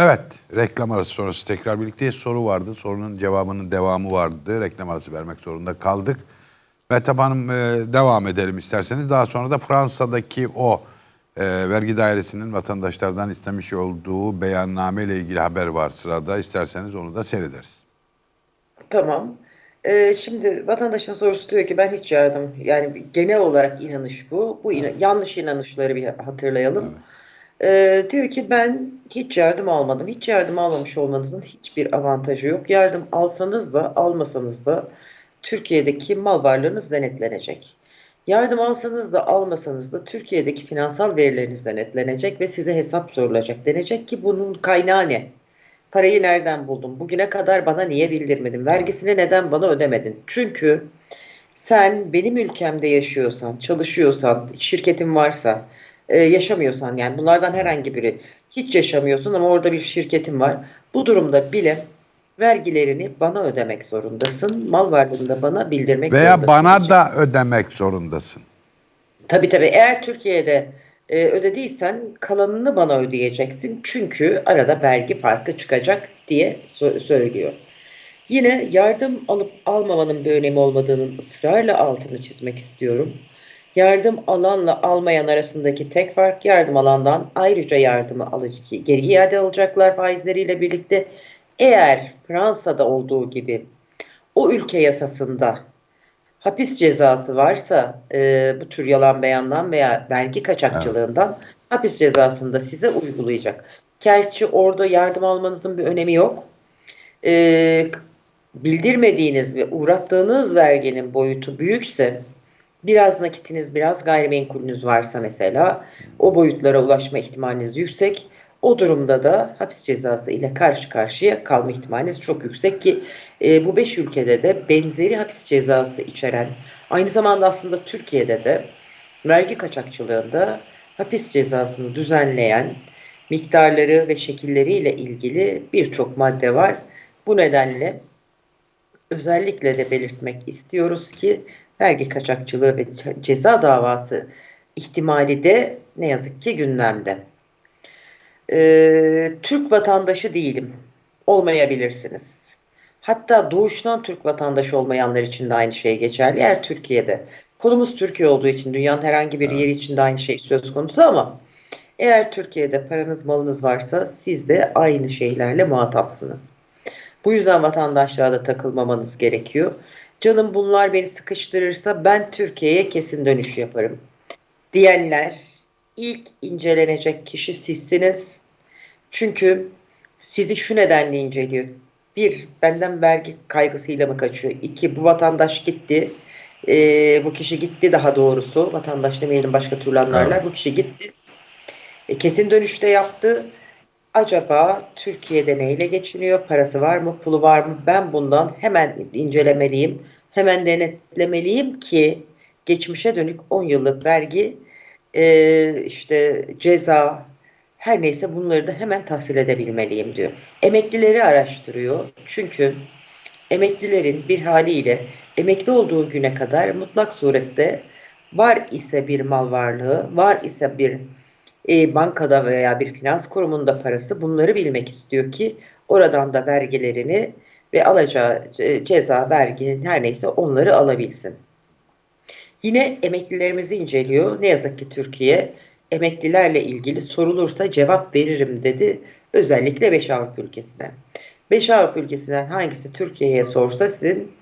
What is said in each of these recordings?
Evet, reklam arası sonrası tekrar birlikteyiz. Soru vardı, sorunun cevabının devamı vardı. Reklam arası vermek zorunda kaldık. Mehtap Hanım e, devam edelim isterseniz. Daha sonra da Fransa'daki o e, vergi dairesinin vatandaşlardan istemiş olduğu beyanname ile ilgili haber var sırada. İsterseniz onu da seyrederiz. Tamam. Ee, şimdi vatandaşın sorusu diyor ki ben hiç yardım yani genel olarak inanış bu. Bu ina- yanlış inanışları bir hatırlayalım. Ee, diyor ki ben hiç yardım almadım. Hiç yardım almamış olmanızın hiçbir avantajı yok. Yardım alsanız da almasanız da Türkiye'deki mal varlığınız denetlenecek. Yardım alsanız da almasanız da Türkiye'deki finansal verileriniz denetlenecek ve size hesap sorulacak. Denecek ki bunun kaynağı ne? Parayı nereden buldun? Bugüne kadar bana niye bildirmedin? Vergisini neden bana ödemedin? Çünkü sen benim ülkemde yaşıyorsan, çalışıyorsan, şirketin varsa, e, yaşamıyorsan yani bunlardan herhangi biri hiç yaşamıyorsun ama orada bir şirketin var. Bu durumda bile vergilerini bana ödemek zorundasın. Mal varlığını da bana bildirmek Veya zorundasın. bana da ödemek zorundasın. Tabii tabii eğer Türkiye'de e, ödediysen kalanını bana ödeyeceksin. Çünkü arada vergi farkı çıkacak diye sö- söylüyor. Yine yardım alıp almamanın bir önemi olmadığının ısrarla altını çizmek istiyorum. Yardım alanla almayan arasındaki tek fark yardım alandan ayrıca yardımı alıcı geri iade alacaklar faizleriyle birlikte. Eğer Fransa'da olduğu gibi o ülke yasasında hapis cezası varsa e, bu tür yalan beyandan veya vergi kaçakçılığından hapis cezasını da size uygulayacak. Gerçi orada yardım almanızın bir önemi yok. E, bildirmediğiniz ve uğrattığınız verginin boyutu büyükse biraz nakitiniz biraz gayrimenkulünüz varsa mesela o boyutlara ulaşma ihtimaliniz yüksek. O durumda da hapis cezası ile karşı karşıya kalma ihtimaliniz çok yüksek ki e, bu beş ülkede de benzeri hapis cezası içeren aynı zamanda aslında Türkiye'de de vergi kaçakçılığında hapis cezasını düzenleyen miktarları ve şekilleriyle ilgili birçok madde var. Bu nedenle özellikle de belirtmek istiyoruz ki vergi kaçakçılığı ve ce- ceza davası ihtimali de ne yazık ki gündemde. Ee, Türk vatandaşı değilim. Olmayabilirsiniz. Hatta doğuştan Türk vatandaşı olmayanlar için de aynı şey geçerli. Eğer Türkiye'de, konumuz Türkiye olduğu için dünyanın herhangi bir yeri için de aynı şey söz konusu ama eğer Türkiye'de paranız malınız varsa siz de aynı şeylerle muhatapsınız. Bu yüzden vatandaşlığa da takılmamanız gerekiyor. Canım bunlar beni sıkıştırırsa ben Türkiye'ye kesin dönüş yaparım. Diyenler ilk incelenecek kişi sizsiniz. Çünkü sizi şu nedenle inceliyor. Bir, benden vergi kaygısıyla mı kaçıyor? İki, bu vatandaş gitti. Ee, bu kişi gitti daha doğrusu. Vatandaş demeyelim başka türlü anlarlar. Bu kişi gitti. E, kesin dönüşte yaptı. Acaba Türkiye'de neyle geçiniyor? Parası var mı? Pulu var mı? Ben bundan hemen incelemeliyim. Hemen denetlemeliyim ki geçmişe dönük 10 yıllık vergi e, işte ceza her neyse bunları da hemen tahsil edebilmeliyim diyor. Emeklileri araştırıyor. Çünkü emeklilerin bir haliyle emekli olduğu güne kadar mutlak surette var ise bir mal varlığı, var ise bir e, bankada veya bir finans kurumunda parası bunları bilmek istiyor ki oradan da vergilerini ve alacağı e, ceza, vergi her neyse onları alabilsin. Yine emeklilerimizi inceliyor. Ne yazık ki Türkiye emeklilerle ilgili sorulursa cevap veririm dedi. Özellikle 5 Avrupa ülkesine. 5 Avrupa ülkesinden hangisi Türkiye'ye sorsa sizin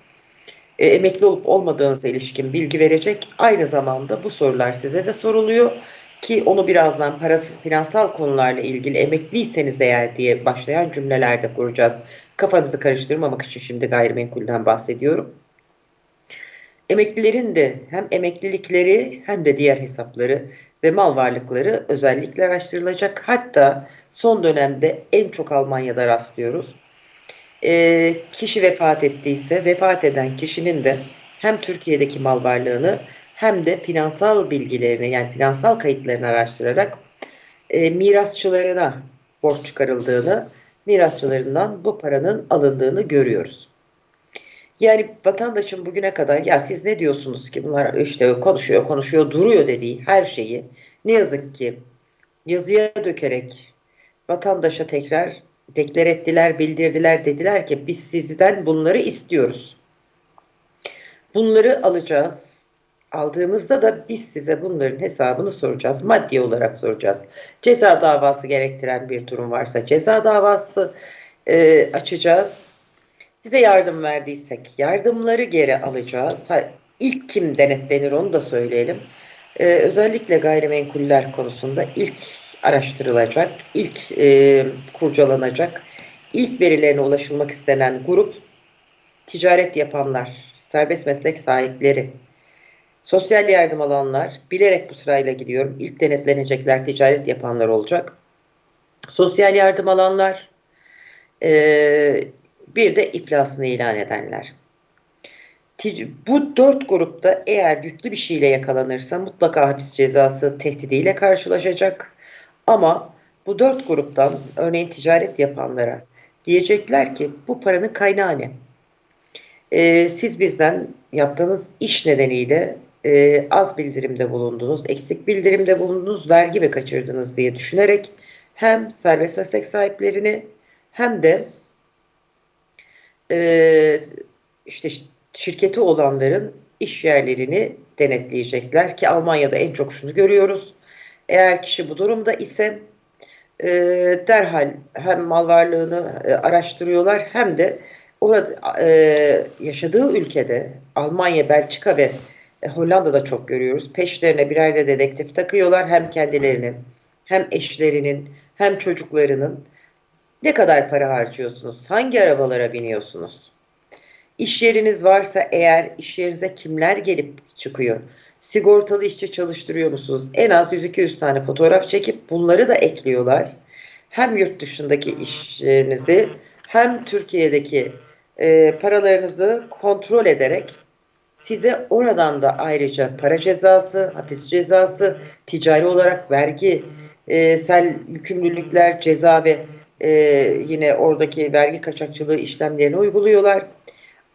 e, emekli olup olmadığınıza ilişkin bilgi verecek. Aynı zamanda bu sorular size de soruluyor ki onu birazdan parası finansal konularla ilgili emekliyseniz eğer diye başlayan cümlelerde kuracağız. Kafanızı karıştırmamak için şimdi gayrimenkulden bahsediyorum. Emeklilerin de hem emeklilikleri hem de diğer hesapları ve mal varlıkları özellikle araştırılacak. Hatta son dönemde en çok Almanya'da rastlıyoruz. Ee, kişi vefat ettiyse vefat eden kişinin de hem Türkiye'deki mal varlığını hem de finansal bilgilerini yani finansal kayıtlarını araştırarak e, mirasçılarına borç çıkarıldığını, mirasçılarından bu paranın alındığını görüyoruz. Yani vatandaşın bugüne kadar ya siz ne diyorsunuz ki bunlar işte konuşuyor konuşuyor duruyor dediği her şeyi ne yazık ki yazıya dökerek vatandaşa tekrar deklar ettiler, bildirdiler, dediler ki biz sizden bunları istiyoruz. Bunları alacağız. Aldığımızda da biz size bunların hesabını soracağız. Maddi olarak soracağız. Ceza davası gerektiren bir durum varsa ceza davası e, açacağız. Size yardım verdiysek yardımları geri alacağız. Ha, ilk kim denetlenir onu da söyleyelim. Ee, özellikle gayrimenkuller konusunda ilk araştırılacak, ilk e, kurcalanacak, ilk verilerine ulaşılmak istenen grup ticaret yapanlar, serbest meslek sahipleri, sosyal yardım alanlar, bilerek bu sırayla gidiyorum. İlk denetlenecekler ticaret yapanlar olacak. Sosyal yardım alanlar, e, bir de iflasını ilan edenler. Bu dört grupta eğer yüklü bir şeyle yakalanırsa mutlaka hapis cezası tehdidiyle karşılaşacak. Ama bu dört gruptan örneğin ticaret yapanlara diyecekler ki bu paranın kaynağı ne? Ee, siz bizden yaptığınız iş nedeniyle e, az bildirimde bulundunuz, eksik bildirimde bulundunuz, vergi mi kaçırdınız diye düşünerek hem serbest meslek sahiplerini hem de e, işte şirketi olanların iş yerlerini denetleyecekler ki Almanya'da en çok şunu görüyoruz. Eğer kişi bu durumda ise e, derhal hem mal varlığını e, araştırıyorlar hem de orada e, yaşadığı ülkede Almanya, Belçika ve e, Hollanda'da çok görüyoruz. Peşlerine birer de dedektif takıyorlar hem kendilerinin hem eşlerinin hem çocuklarının ne kadar para harcıyorsunuz? Hangi arabalara biniyorsunuz? İş yeriniz varsa eğer iş yerinize kimler gelip çıkıyor? Sigortalı işçi çalıştırıyor musunuz? En az 100-200 tane fotoğraf çekip bunları da ekliyorlar. Hem yurt dışındaki işlerinizi hem Türkiye'deki e, paralarınızı kontrol ederek size oradan da ayrıca para cezası, hapis cezası, ticari olarak vergi, e, sel yükümlülükler, ceza ve e, yine oradaki vergi kaçakçılığı işlemlerini uyguluyorlar.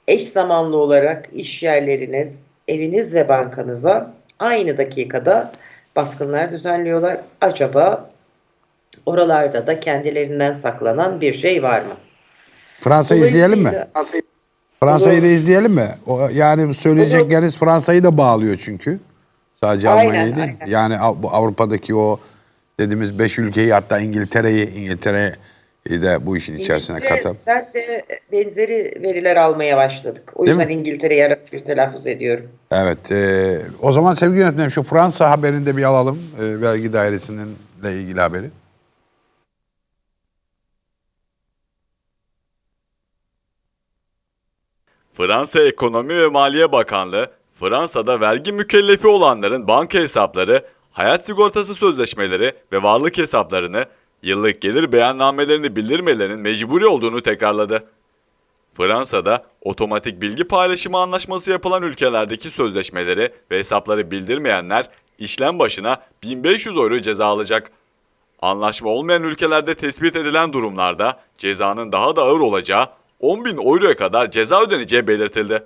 Eş zamanlı olarak iş yerleriniz, eviniz ve bankanıza aynı dakikada baskınlar düzenliyorlar. Acaba oralarda da kendilerinden saklanan bir şey var mı? Fransa'yı izleyelim mi? Dolayısıyla- Fransa'yı da izleyelim mi? O, yani söyleyecekleriniz Fransa'yı da bağlıyor çünkü. Sadece Aynen, Almanya'yı değil. aynen. Yani Av- bu Avrupa'daki o dediğimiz beş ülkeyi hatta İngiltere'yi İngiltere'yi de bu işin içerisine katalım. İngiltere'den de benzeri veriler almaya başladık. O Değil yüzden mi? İngiltere'yi arada bir telaffuz ediyorum. Evet. e, o zaman sevgili yönetmenim şu Fransa haberini de bir alalım. E, vergi dairesinin ile ilgili haberi. Fransa Ekonomi ve Maliye Bakanlığı, Fransa'da vergi mükellefi olanların banka hesapları, hayat sigortası sözleşmeleri ve varlık hesaplarını, yıllık gelir beyannamelerini bildirmelerinin mecburi olduğunu tekrarladı. Fransa'da otomatik bilgi paylaşımı anlaşması yapılan ülkelerdeki sözleşmeleri ve hesapları bildirmeyenler işlem başına 1500 euro ceza alacak. Anlaşma olmayan ülkelerde tespit edilen durumlarda cezanın daha da ağır olacağı 10.000 euroya kadar ceza ödeneceği belirtildi.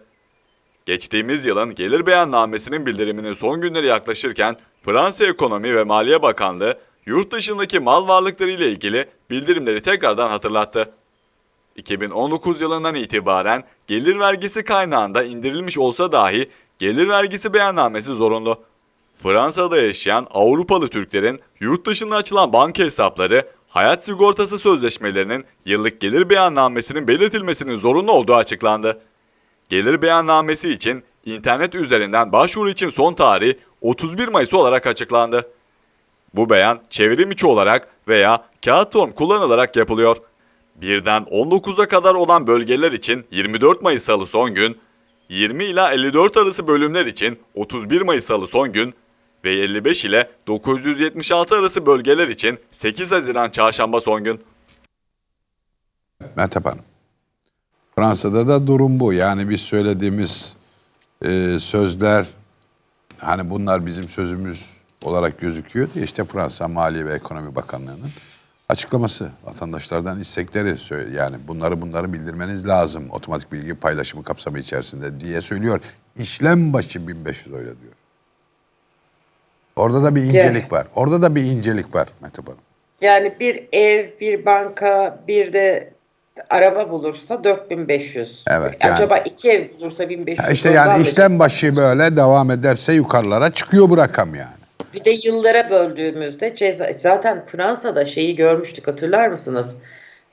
Geçtiğimiz yılın gelir beyannamesinin bildiriminin son günleri yaklaşırken Fransa Ekonomi ve Maliye Bakanlığı yurt dışındaki mal varlıkları ile ilgili bildirimleri tekrardan hatırlattı. 2019 yılından itibaren gelir vergisi kaynağında indirilmiş olsa dahi gelir vergisi beyannamesi zorunlu. Fransa'da yaşayan Avrupalı Türklerin yurt dışında açılan banka hesapları, hayat sigortası sözleşmelerinin yıllık gelir beyannamesinin belirtilmesinin zorunlu olduğu açıklandı. Gelir beyannamesi için internet üzerinden başvuru için son tarih 31 Mayıs olarak açıklandı. Bu beyan çevrim içi olarak veya kağıt form kullanılarak yapılıyor. Birden 19'a kadar olan bölgeler için 24 Mayıs salı son gün, 20 ila 54 arası bölümler için 31 Mayıs salı son gün ve 55 ile 976 arası bölgeler için 8 Haziran çarşamba son gün. Mehtap Hanım. Fransa'da da durum bu. Yani biz söylediğimiz e, sözler hani bunlar bizim sözümüz olarak gözüküyor diye işte Fransa Maliye ve Ekonomi Bakanlığı'nın açıklaması. Vatandaşlardan istekleri yani bunları bunları bildirmeniz lazım otomatik bilgi paylaşımı kapsamı içerisinde diye söylüyor. İşlem başı 1500 öyle diyor. Orada da bir incelik var. Orada da bir incelik var Mehtap Hanım. Yani bir ev, bir banka, bir de araba bulursa 4500. Evet, yani. Acaba iki ev bulursa 1500. Ya işte yani işlem başı böyle devam ederse yukarılara çıkıyor bu rakam yani. Bir de yıllara böldüğümüzde ceza, zaten Fransa'da şeyi görmüştük hatırlar mısınız?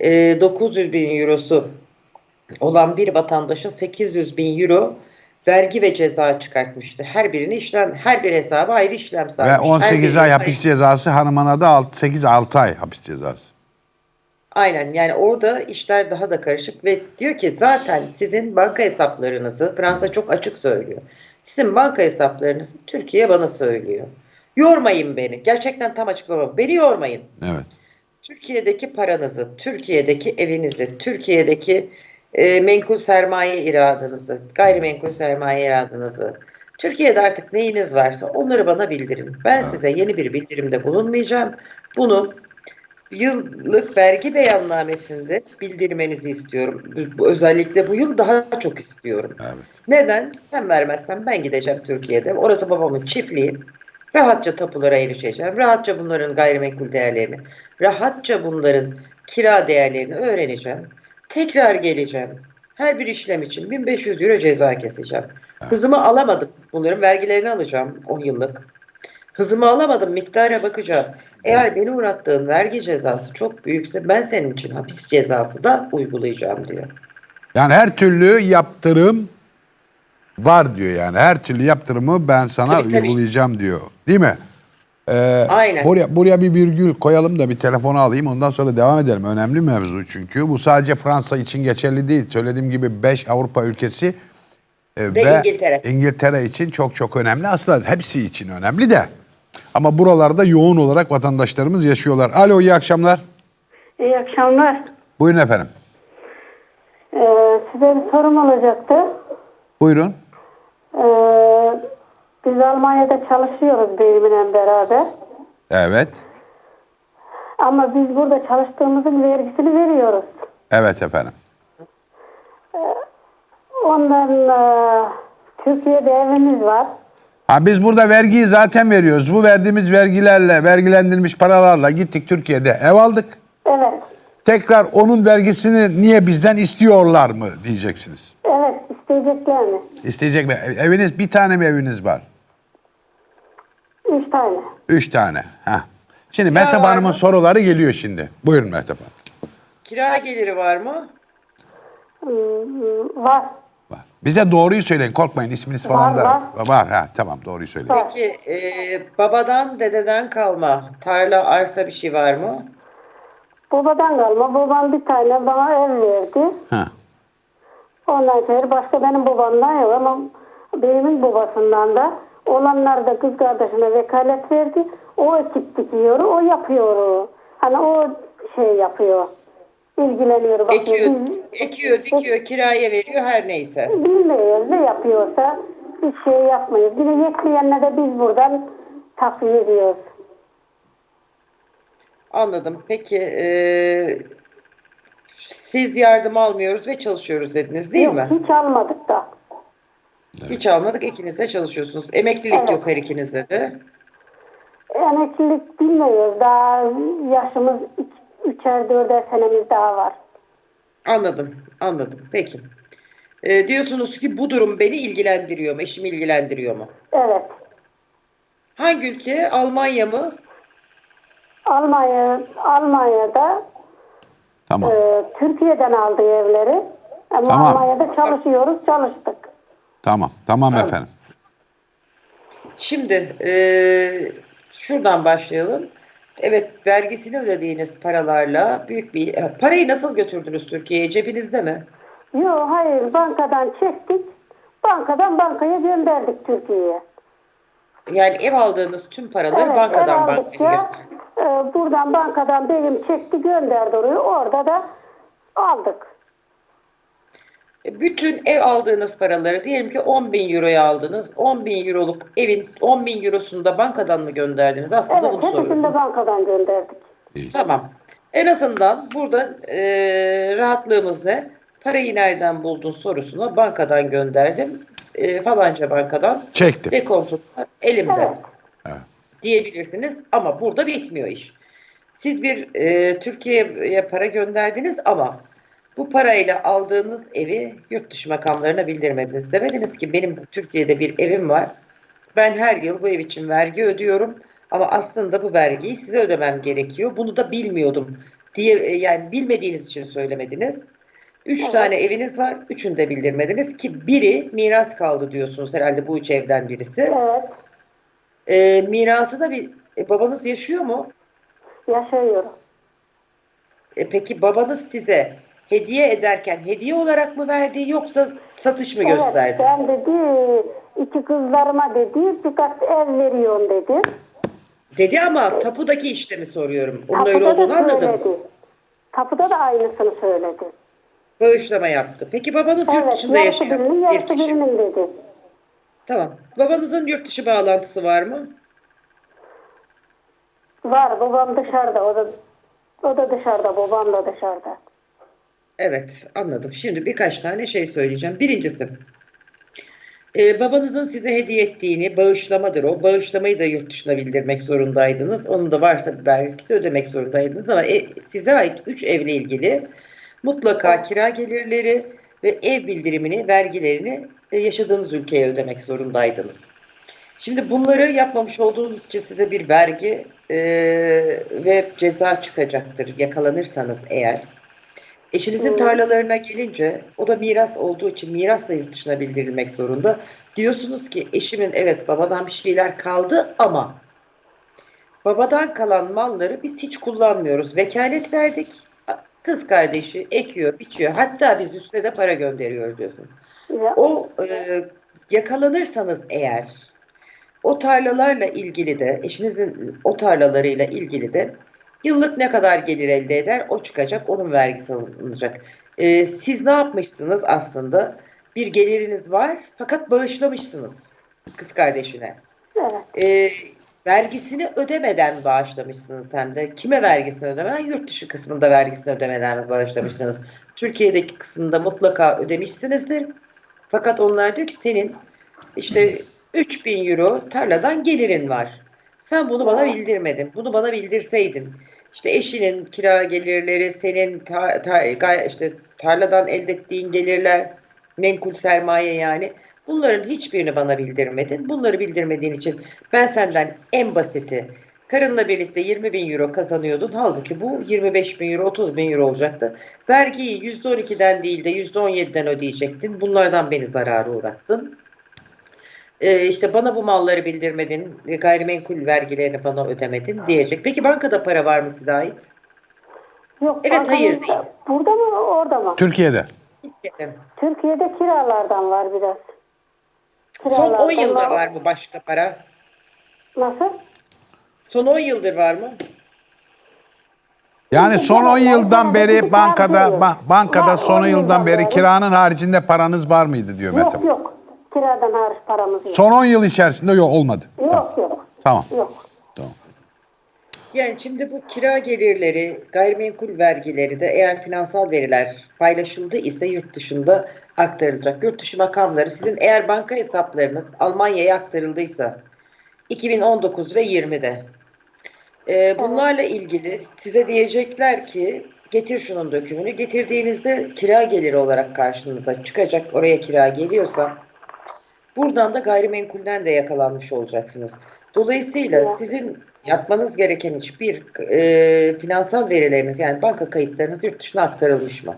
Ee, 900 bin eurosu olan bir vatandaşa 800 bin euro vergi ve ceza çıkartmıştı. Her birini işlem, her bir hesaba ayrı işlem Ve sarmış. Her 18 birine ay ayrı- hapis cezası hanımına da 8-6 ay hapis cezası. Aynen yani orada işler daha da karışık ve diyor ki zaten sizin banka hesaplarınızı Fransa çok açık söylüyor. Sizin banka hesaplarınızı Türkiye bana söylüyor. Yormayın beni. Gerçekten tam açıklama. Beni yormayın. Evet. Türkiye'deki paranızı, Türkiye'deki evinizi, Türkiye'deki e, menkul sermaye iradınızı, gayrimenkul sermaye iradınızı, Türkiye'de artık neyiniz varsa onları bana bildirin. Ben size yeni bir bildirimde bulunmayacağım. Bunu yıllık vergi beyannamesinde bildirmenizi istiyorum. Özellikle bu yıl daha çok istiyorum. Evet. Neden? Ben vermezsem ben gideceğim Türkiye'de. Orası babamın çiftliği. Rahatça tapulara erişeceğim. Rahatça bunların gayrimenkul değerlerini, rahatça bunların kira değerlerini öğreneceğim. Tekrar geleceğim. Her bir işlem için 1500 euro ceza keseceğim. Hızımı alamadım. Bunların vergilerini alacağım 10 yıllık. Hızımı alamadım. Miktara bakacağım. Eğer beni uğrattığın vergi cezası çok büyükse ben senin için hapis cezası da uygulayacağım diyor. Yani her türlü yaptırım var diyor yani. Her türlü yaptırımı ben sana Tabii, tabii. uygulayacağım diyor. Değil mi? Ee, Aynen. Buraya, buraya bir virgül koyalım da bir telefonu alayım. Ondan sonra devam edelim. Önemli mevzu çünkü. Bu sadece Fransa için geçerli değil. Söylediğim gibi 5 Avrupa ülkesi e, Ve İngiltere. İngiltere için çok çok önemli. Aslında hepsi için önemli de. Ama buralarda yoğun olarak vatandaşlarımız yaşıyorlar. Alo iyi akşamlar. İyi akşamlar. Buyurun efendim. Ee, size bir sorum olacaktı. Buyurun. Ee, biz Almanya'da çalışıyoruz benimle beraber. Evet. Ama biz burada çalıştığımızın vergisini veriyoruz. Evet efendim. Ondan e, Türkiye'de evimiz var. Ha biz burada vergiyi zaten veriyoruz. Bu verdiğimiz vergilerle, vergilendirilmiş paralarla gittik Türkiye'de ev aldık. Evet. Tekrar onun vergisini niye bizden istiyorlar mı diyeceksiniz. Evet isteyecekler mi? İsteyecek mi? Eviniz bir tane mi eviniz var? Üç tane. Üç tane. Ha. Şimdi Kira Mehtap Hanım'ın mı? soruları geliyor şimdi. Buyurun Mehtap Hanım. Kira geliri var mı? Hmm, var. Var. Bize doğruyu söyleyin korkmayın isminiz falan Var, da. var. Var ha tamam doğruyu söyleyin. Var. Peki e, babadan dededen kalma tarla arsa bir şey var mı? Babadan kalma. Babam bir tane bana ev verdi. Ha. Ondan sonra başka benim babamdan yok ama benim babasından da olanlar da kız kardeşine vekalet verdi. O ekip dikiyor, o yapıyor. Hani o şey yapıyor. ilgileniyor. bakıyor. Ekiyor, ekiyor, dikiyor, kiraya veriyor her neyse. bilmiyoruz ne yapıyorsa bir şey yapmıyoruz. Bir de yetmeyenle de biz buradan takviye ediyoruz. Anladım. Peki e, siz yardım almıyoruz ve çalışıyoruz dediniz değil Yok, mi? hiç almadık da. Hiç almadık. ikiniz de çalışıyorsunuz. Emeklilik Evet. yok her ikinizde de. Emeklilik bilmiyoruz. Daha yaşımız üç, üçer dörder senemiz daha var. Anladım. Anladım. Peki. E, diyorsunuz ki bu durum beni ilgilendiriyor mu? Eşimi ilgilendiriyor mu? Evet. Hangi ülke? Almanya mı? Almanya Almanya'da Tamam. e, Türkiye'den aldığı evleri ama Tamam. Almanya'da çalışıyoruz, çalıştık. Tamam. Tamam efendim. Şimdi e, şuradan başlayalım. Evet vergisini ödediğiniz paralarla büyük bir parayı nasıl götürdünüz Türkiye'ye cebinizde mi? Yok hayır bankadan çektik. Bankadan bankaya gönderdik Türkiye'ye. Yani ev aldığınız tüm paraları Evet, bankadan ev bankaya e, buradan bankadan benim çekti gönderdi oraya. Orada da aldık. E, Bütün ev aldığınız paraları diyelim ki 10 bin euroya aldınız. 10 bin euroluk evin 10 bin eurosunu da bankadan mı gönderdiniz? Aslında Evet bunu hepsini soruyorum. de bankadan gönderdik. Tamam. En azından burada e, rahatlığımız ne? Parayı nereden buldun sorusuna bankadan gönderdim. E, falanca bankadan. Çektim. Ve kontrol elimde. Evet. Evet. Diyebilirsiniz ama burada bitmiyor iş. Siz bir e, Türkiye'ye para gönderdiniz ama bu parayla aldığınız evi yurt dışı makamlarına bildirmediniz. Demediniz ki benim Türkiye'de bir evim var. Ben her yıl bu ev için vergi ödüyorum ama aslında bu vergiyi size ödemem gerekiyor. Bunu da bilmiyordum diye e, yani bilmediğiniz için söylemediniz. Üç Evet. tane eviniz var. Üçünü de bildirmediniz ki biri miras kaldı diyorsunuz herhalde bu üç evden birisi. Evet. E, mirası da bir e, babanız yaşıyor mu? Yaşıyorum. E, peki babanız size hediye ederken hediye olarak mı verdi yoksa satış mı gösterdi? Evet, ben dedi iki kızlarıma dedi birkaç ev veriyorum dedi. Dedi ama tapudaki işlemi soruyorum. Onun öyle Tapuda da olduğunu anladım. söyledi. Tapuda da aynısını söyledi. Bağışlama yaptı. Peki babanız yurt Evet, dışında yarısı yaşayan birinin bir yarısı kişi. birinin dedi. Tamam. Babanızın yurt dışı bağlantısı var mı? Var babam dışarıda o da o da dışarıda babam da dışarıda. Evet, anladım. Şimdi birkaç tane şey söyleyeceğim. Birincisi, e, babanızın size hediye ettiğini bağışlamadır o. Bağışlamayı da yurt dışına bildirmek zorundaydınız. Onun da varsa bir vergisi ödemek zorundaydınız. Ama e, size ait 3 evle ilgili mutlaka kira gelirleri ve ev bildirimini, vergilerini e, yaşadığınız ülkeye ödemek zorundaydınız. Şimdi bunları yapmamış olduğunuz için size bir vergi e, ve ceza çıkacaktır yakalanırsanız eğer. Eşinizin tarlalarına gelince o da miras olduğu için miras da yurt dışına bildirilmek zorunda. Diyorsunuz ki eşimin evet babadan bir şeyler kaldı ama babadan kalan malları biz hiç kullanmıyoruz. Vekalet verdik. Kız kardeşi ekiyor, biçiyor. Hatta biz üstüne de para gönderiyor diyorsun. Ya, O e, yakalanırsanız eğer o tarlalarla ilgili de eşinizin o tarlalarıyla ilgili de yıllık ne kadar gelir elde eder o çıkacak onun vergisi alınacak. E, siz ne yapmışsınız aslında? Bir geliriniz var fakat bağışlamışsınız kız kardeşine. evet. E, vergisini ödemeden bağışlamışsınız hem de. Kime vergisini ödemeden? Yurt dışı kısmında vergisini ödemeden bağışlamışsınız? Türkiye'deki kısmında mutlaka ödemişsinizdir. Fakat onlar diyor ki senin işte 3000 euro tarladan gelirin var. Sen bunu bana bildirmedin. Bunu bana bildirseydin. İşte eşinin kira gelirleri, senin tar- tar- işte tarladan elde ettiğin gelirler, menkul sermaye yani. Bunların hiçbirini bana bildirmedin. Bunları bildirmediğin için ben senden en basiti karınla birlikte 20 bin euro kazanıyordun. Halbuki bu 25 bin euro, 30 bin euro olacaktı. Vergiyi %12'den değil de %17'den ödeyecektin. Bunlardan beni zarara uğrattın. Ee, işte bana bu malları bildirmedin, gayrimenkul vergilerini bana ödemedin diyecek. Peki bankada para var mı size ait? Yok, Evet, hayır değil. Burada mı orada mı? Türkiye'de. Türkiye'de. Türkiye'de kiralardan var biraz. Son Kiralardan 10 yılda var mı başka para? Nasıl? Son 10 yıldır var mı? Yani son 10 yıldan beri Bankada bankada ba- bankada Var, son 10 10 yıldan yıldan beri beri. kiranın haricinde paranız var mıydı diyor Mete. Yok yok. Kiradan hariç paramız yok. Son 10 yıl içerisinde yok olmadı. Tamam. Yok yok. Tamam. Yok. Tamam. Yani şimdi bu kira gelirleri, gayrimenkul vergileri de eğer finansal veriler paylaşıldı ise yurt dışında aktarılacak. Yurt dışı makamları sizin eğer banka hesaplarınız Almanya'ya aktarıldıysa 2019 ve 20'de e, bunlarla ilgili size diyecekler ki getir şunun dökümünü. Getirdiğinizde kira geliri olarak karşınıza çıkacak. Oraya kira geliyorsa buradan da gayrimenkulden de yakalanmış olacaksınız. Dolayısıyla sizin yapmanız gereken hiçbir e, finansal verileriniz yani banka kayıtlarınız yurt dışına aktarılmış mı?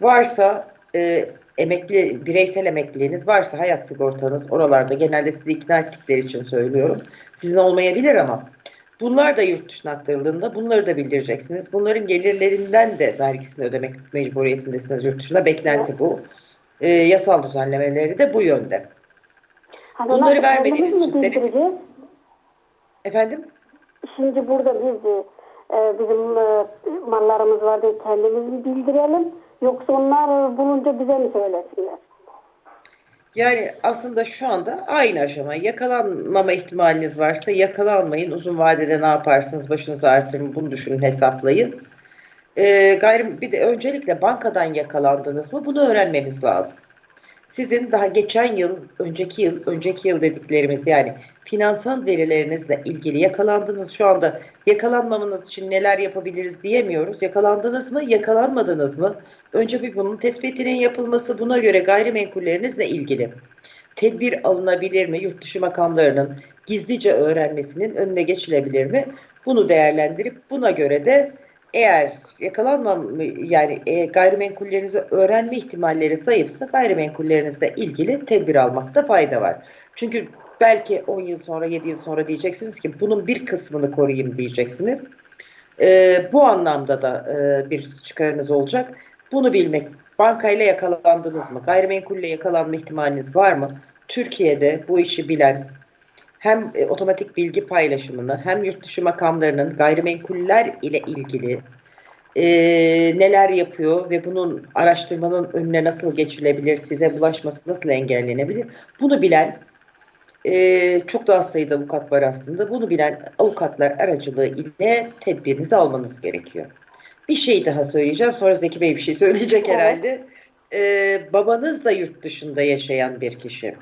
Varsa e, emekli bireysel emekliliğiniz varsa hayat sigortanız oralarda genelde sizi ikna ettikleri için söylüyorum. Sizin olmayabilir ama bunlar da yurt dışına aktarıldığında bunları da bildireceksiniz. Bunların gelirlerinden de vergisini ödemek mecburiyetindesiniz yurt dışına. Beklenti bu. E, yasal düzenlemeleri de bu yönde. Hani Bunları vermediğiniz bildireceğiz? Efendim? Şimdi burada biz de, e, bizim e, mallarımız var diye kendimiz mi bildirelim? Yoksa onlar bulunca bize mi söylesinler? Yani aslında şu anda aynı aşama. Yakalanmama ihtimaliniz varsa yakalanmayın. Uzun vadede ne yaparsınız? Başınızı artırın. Bunu düşünün, hesaplayın. Ee, gayrim, bir de öncelikle bankadan yakalandınız mı? Bunu öğrenmemiz lazım. Sizin daha geçen yıl, önceki yıl, önceki yıl dediklerimiz yani finansal verilerinizle ilgili yakalandınız. Şu anda yakalanmamanız için neler yapabiliriz diyemiyoruz. Yakalandınız mı, yakalanmadınız mı? Önce bir bunun tespitinin yapılması, buna göre gayrimenkullerinizle ilgili tedbir alınabilir mi? Yurt dışı makamlarının gizlice öğrenmesinin önüne geçilebilir mi? Bunu değerlendirip buna göre de eğer yakalanmam yani e, gayrimenkullerinizi öğrenme ihtimalleri zayıfsa gayrimenkullerinizle ilgili tedbir almakta fayda var. Çünkü belki 10 yıl sonra 7 yıl sonra diyeceksiniz ki bunun bir kısmını koruyayım diyeceksiniz. Ee, bu anlamda da e, bir çıkarınız olacak. Bunu bilmek. Bankayla yakalandınız mı? Gayrimenkulle yakalanma ihtimaliniz var mı? Türkiye'de bu işi bilen hem e, otomatik bilgi paylaşımını hem yurt dışı makamlarının gayrimenkuller ile ilgili e, neler yapıyor ve bunun araştırmanın önüne nasıl geçilebilir, size bulaşması nasıl engellenebilir? Bunu bilen e, çok daha sayıda avukat var aslında. Bunu bilen avukatlar aracılığı ile tedbirinizi almanız gerekiyor. Bir şey daha söyleyeceğim. Sonra Zeki Bey bir şey söyleyecek Evet. herhalde. E, babanız da yurt dışında yaşayan bir kişi.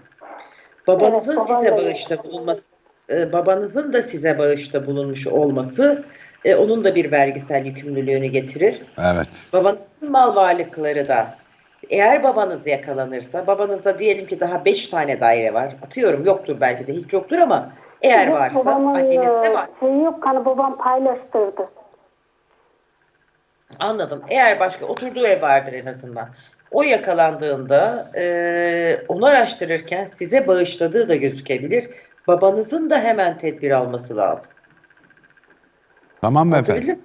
Babanızın Evet, size bağışta bulunması, e, babanızın da size bağışta bulunmuş olması e, onun da bir vergisel yükümlülüğünü getirir. Evet. Babanızın mal varlıkları da eğer babanız yakalanırsa babanızda diyelim ki daha 5 tane daire var. Atıyorum yoktur belki de hiç yoktur ama eğer Yok, varsa babamın, annenizde e, var. Şey yok hani babam paylaştırdı. Anladım. Eğer başka oturduğu ev vardır en azından. O yakalandığında e, onu araştırırken size bağışladığı da gözükebilir. Babanızın da hemen tedbir alması lazım. Tamam mı efendim?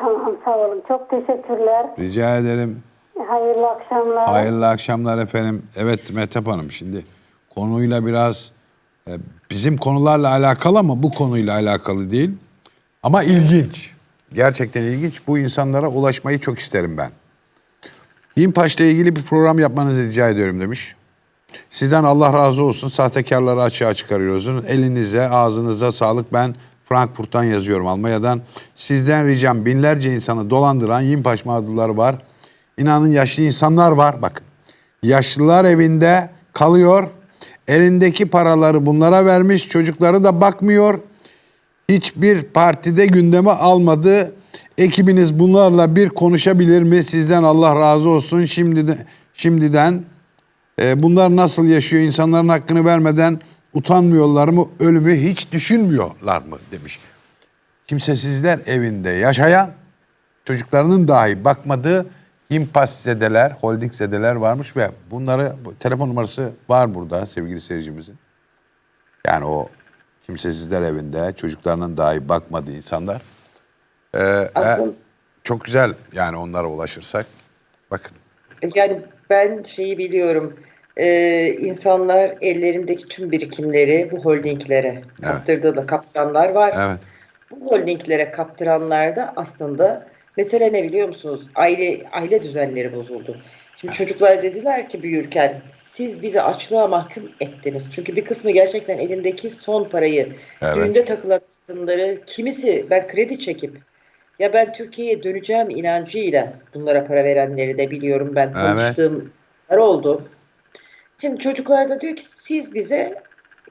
Tamam sağ olun. Çok teşekkürler. Rica ederim. Hayırlı akşamlar. Hayırlı akşamlar efendim. Evet Mehtap Hanım şimdi konuyla biraz e, bizim konularla alakalı ama bu konuyla alakalı değil. Ama ilginç. Gerçekten ilginç. Bu insanlara ulaşmayı çok isterim ben. İmpaş'la ilgili bir program yapmanızı rica ediyorum demiş. Sizden Allah razı olsun. Sahtekarları açığa çıkarıyorsunuz. Elinize, ağzınıza sağlık. Ben Frankfurt'tan yazıyorum Almanya'dan. Sizden ricam binlerce insanı dolandıran Yimpaş mağdurları var. İnanın yaşlı insanlar var. Bakın. Yaşlılar evinde kalıyor. Elindeki paraları bunlara vermiş. Çocukları da bakmıyor. Hiçbir partide gündeme almadı. Ekibiniz bunlarla bir konuşabilir mi? Sizden Allah razı olsun. Şimdi şimdiden e, bunlar nasıl yaşıyor? İnsanların hakkını vermeden utanmıyorlar mı? Ölümü hiç düşünmüyorlar mı? demiş. Kimsesizler evinde yaşayan çocuklarının dahi bakmadığı impas zedeler, holding zedeler varmış ve bunları bu, telefon numarası var burada sevgili seyircimizin. Yani o kimsesizler evinde çocuklarının dahi bakmadığı insanlar. Ee, e, Aslında çok güzel yani onlara ulaşırsak. Bakın Yani ben şeyi biliyorum. Ee, insanlar ellerindeki tüm birikimleri bu holdinglere kaptırdığı da kaptıranlar var. evet. Bu holdinglere kaptıranlar da aslında mesele ne biliyor musunuz? Aile aile düzenleri bozuldu. Şimdi çocuklar dediler ki büyürken siz bizi açlığa mahkum ettiniz. Çünkü bir kısmı gerçekten elindeki son parayı Evet. düğünde takılan altınları kimisi ben kredi çekip ya ben Türkiye'ye döneceğim inancıyla bunlara para verenleri de biliyorum ben Evet. tanıştığımlar oldu. Şimdi çocuklar da diyor ki siz bize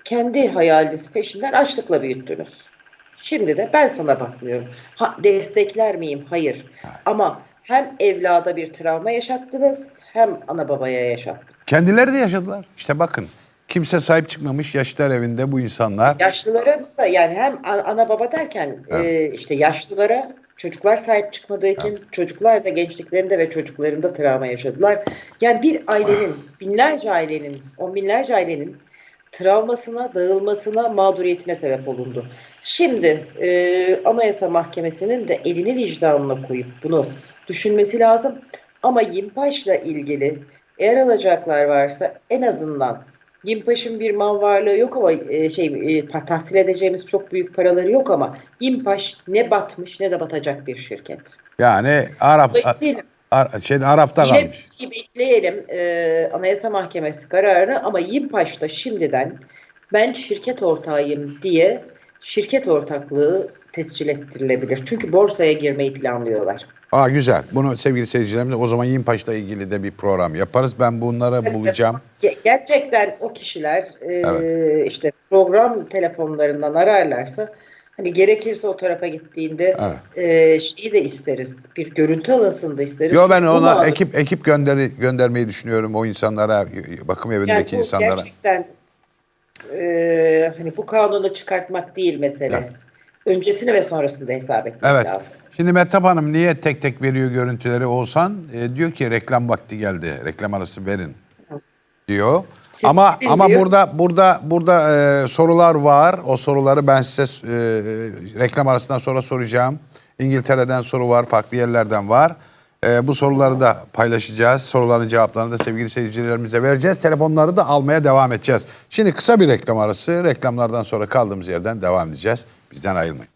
kendi hayaliniz peşinden açlıkla büyüttünüz. Şimdi de ben sana bakmıyorum. Ha, destekler miyim? Hayır. Ama hem evlada bir travma yaşattınız hem ana babaya yaşattınız. Kendileri de yaşadılar. İşte bakın kimse sahip çıkmamış yaşlılar evinde bu insanlar. Yaşlılara da yani hem ana baba derken e, işte yaşlılara çocuklar sahip çıkmadığı için çocuklar da gençliklerinde ve çocuklarında travma yaşadılar. Yani bir ailenin, binlerce ailenin, on binlerce ailenin travmasına, dağılmasına, mağduriyetine sebep olundu. Şimdi e, Anayasa Mahkemesi'nin de elini vicdanına koyup bunu düşünmesi lazım. Ama Yimpaş'la ilgili eğer alacaklar varsa en azından Yimpaş'ın bir mal varlığı yok ama e, şey e, tahsil edeceğimiz çok büyük paraları yok ama Yimpaş ne batmış ne de batacak bir şirket. Yani Arap Ar- şeyde Arap'ta Yine kalmış. şey bekleyelim e, Anayasa Mahkemesi kararını ama Yimpaş da şimdiden ben şirket ortağıyım diye şirket ortaklığı tescil ettirilebilir. Çünkü borsaya girmeyi planlıyorlar. Aa güzel. Bunu sevgili seyircilerimiz o zaman Yimpaş'la ilgili de bir program yaparız. Ben bunları bulacağım. Ge- Gerçekten o kişiler e, işte program telefonlarından ararlarsa hani gerekirse o tarafa gittiğinde e, şeyi de isteriz. Bir görüntü alınsın da isteriz. Yo ben ona ekip ekip gönderi göndermeyi düşünüyorum o insanlara bakım yani evindeki bu insanlara. gerçekten e, hani bu kanunu çıkartmak değil mesele. Evet. Öncesini ve sonrasını hesap etmek Evet. lazım. Şimdi Mehtap Hanım niye tek tek veriyor görüntüleri Oğuzhan? E, diyor ki reklam vakti geldi. Reklam arası verin diyor. Siz ama gidin ama diyor. burada burada burada e, sorular var. O soruları ben size e, reklam arasından sonra soracağım. İngiltere'den soru var, farklı yerlerden var. E, bu soruları da paylaşacağız. Soruların cevaplarını da sevgili seyircilerimize vereceğiz. Telefonları da almaya devam edeceğiz. Şimdi kısa bir reklam arası. Reklamlardan sonra kaldığımız yerden devam edeceğiz. Bizden ayrılmayın.